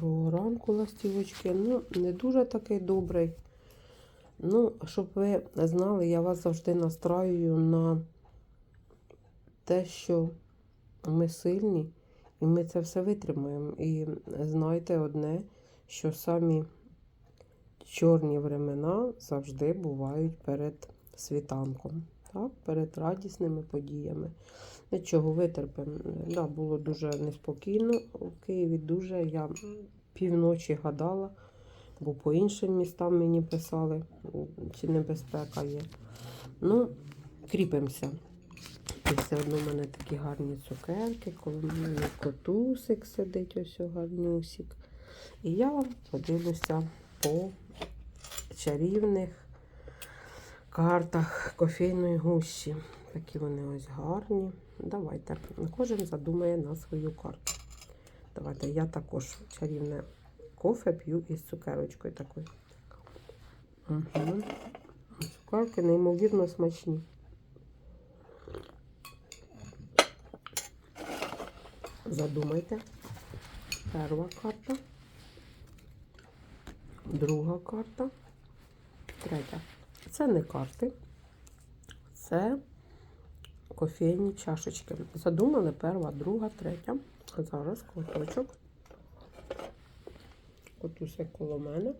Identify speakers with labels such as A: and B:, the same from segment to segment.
A: Доброго ранку, ластівочки. Ну, не дуже такий добрий. Ну, щоб ви знали, я вас завжди настраюю на те, що ми сильні, і ми це все витримаємо. І знайте одне, що самі чорні времена завжди бувають перед світанком, так? перед радісними подіями. Нічого витерпимо. Да, було дуже неспокійно у Києві. Дуже я півночі гадала, бо по іншим містам мені писали, чи небезпека є. Ну, кріпимося. І все одно в мене такі гарні цукерки, коли в мене котусик сидить, ось гарнюсик. І я подивлюся по чарівних картах кофейної гущі. Такі вони ось гарні. Давайте. Кожен задумає на свою карту. Давайте я також чарівне кофе п'ю із цукерочкою такою. Угу. Цукерки неймовірно смачні. Задумайте. Перша карта. Друга карта. Третя. Це не карти. Це кофейні чашечки. Задумали перша, друга, третя. Зараз квиточок. От усе коло мене.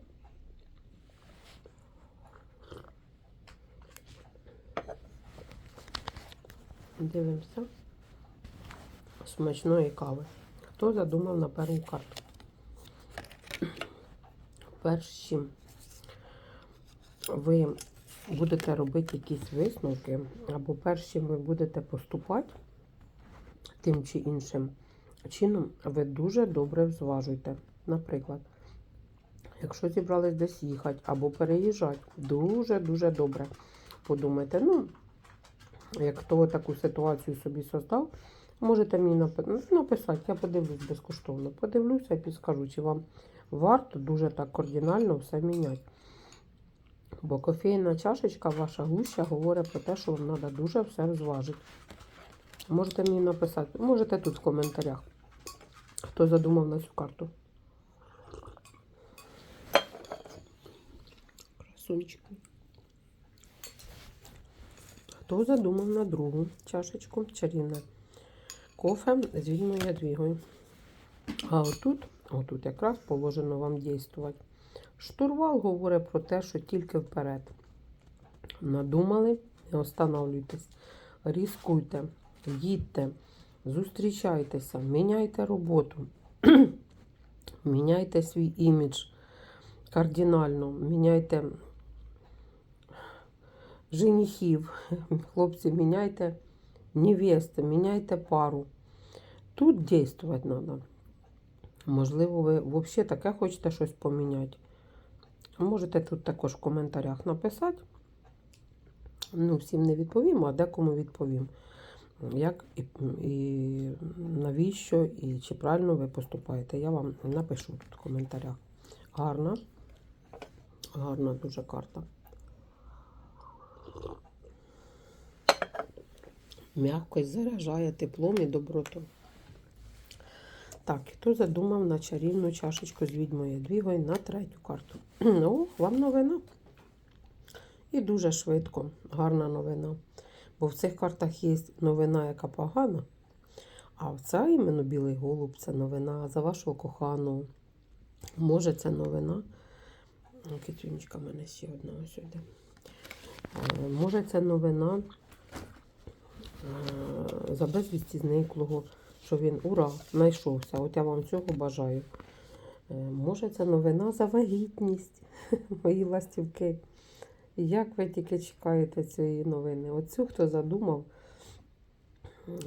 A: Дивимося. Смачної кави. Хто задумав на першу карту? Перш чим ви будете робити якісь висновки, або перш чим ви будете поступати тим чи іншим чином, ви дуже добре зважуйте. Наприклад, якщо зібрались десь їхати або переїжджати, дуже-дуже добре подумайте. Ну, як хто таку ситуацію собі создав, можете мені написати, я подивлюсь безкоштовно. Подивлюся і підскажу, чи вам варто дуже так кардинально все міняти. Бо кофейна чашечка, ваша гуща, говорить про те, що вам треба дуже все зважити. Можете мені написати, можете тут в коментарях, хто задумав на цю карту. Красунчики. Хто задумав на другу чашечку чарівне кофе з вільною ядвігою. А отут, отут якраз положено вам дійствувати. Штурвал говорить про те, що тільки вперед. Надумали, не останавливайтесь, різкуйте, їдьте, зустрічайтеся, міняйте роботу, міняйте свій імідж. Кардинально, міняйте женихів, хлопці, міняйте невести, міняйте пару. Тут дійствувати треба. Можливо, ви взагалі таке хочете щось поміняти. Можете тут також в коментарях написати. Ну, всім не відповім, а декому відповім. Як і, і навіщо, і чи правильно ви поступаєте. Я вам напишу тут в коментарях. Гарна, гарна дуже карта. Мягкость заряджає теплом і добротою. Так, хто задумав на чарівну чашечку з відьмою двігою на третю карту? Ну, вам новина. І дуже швидко, гарна новина. Бо в цих картах є новина, яка погана. А ця іменно білий голуб це новина за вашого коханого. Може, це новина. Китюнечка в мене ще одна ось сюди. Е, Може, це новина е, за безвісті зниклого, що він ура, знайшовся. От я вам цього бажаю. Е, Може, це новина за вагітність, мої ластівки. Як ви тільки чекаєте цієї новини? Оцю, хто задумав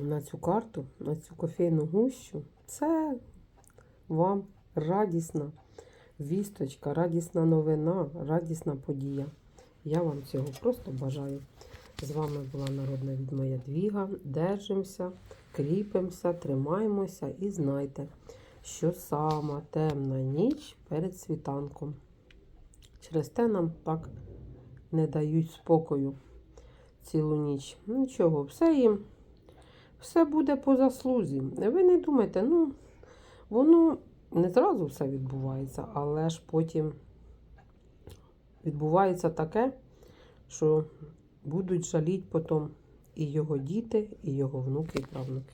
A: на цю карту, на цю кофейну гущу, це вам радісна вісточка, радісна новина, радісна подія. Я вам цього просто бажаю. З вами була народна відьма Ядвіга. Держимося, кріпимося, тримаємося і знайте, що сама темна ніч перед світанком. Через те нам так не дають спокою цілу ніч. Нічого, все їм, все буде по заслузі. Ви не думайте, ну, воно не зразу все відбувається, але ж потім відбувається таке, що будуть жаліти потім і його діти, і його внуки, і правнуки.